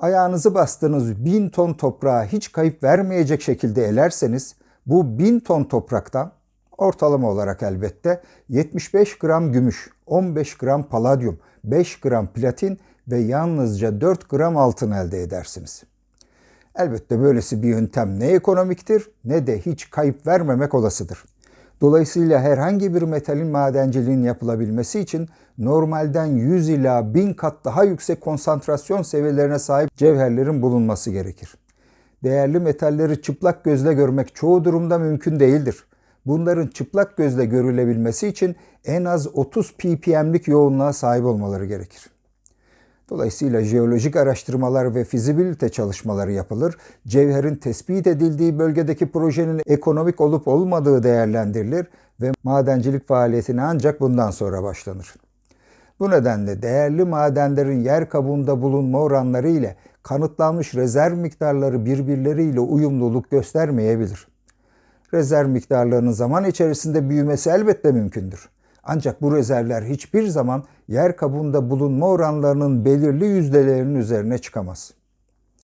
Ayağınızı bastığınız 1000 ton toprağa hiç kayıp vermeyecek şekilde elerseniz bu 1000 ton topraktan ortalama olarak elbette 75 gram gümüş, 15 gram paladyum, 5 gram platin ve yalnızca 4 gram altın elde edersiniz. Elbette böylesi bir yöntem ne ekonomiktir ne de hiç kayıp vermemek olasıdır. Dolayısıyla herhangi bir metalin madenciliğinin yapılabilmesi için normalden 100 ila 1000 kat daha yüksek konsantrasyon seviyelerine sahip cevherlerin bulunması gerekir. Değerli metalleri çıplak gözle görmek çoğu durumda mümkün değildir. Bunların çıplak gözle görülebilmesi için en az 30 ppm'lik yoğunluğa sahip olmaları gerekir. Dolayısıyla jeolojik araştırmalar ve fizibilite çalışmaları yapılır. Cevherin tespit edildiği bölgedeki projenin ekonomik olup olmadığı değerlendirilir ve madencilik faaliyetine ancak bundan sonra başlanır. Bu nedenle değerli madenlerin yer kabuğunda bulunma oranları ile kanıtlanmış rezerv miktarları birbirleriyle uyumluluk göstermeyebilir. Rezerv miktarlarının zaman içerisinde büyümesi elbette mümkündür. Ancak bu rezervler hiçbir zaman yer kabuğunda bulunma oranlarının belirli yüzdelerinin üzerine çıkamaz.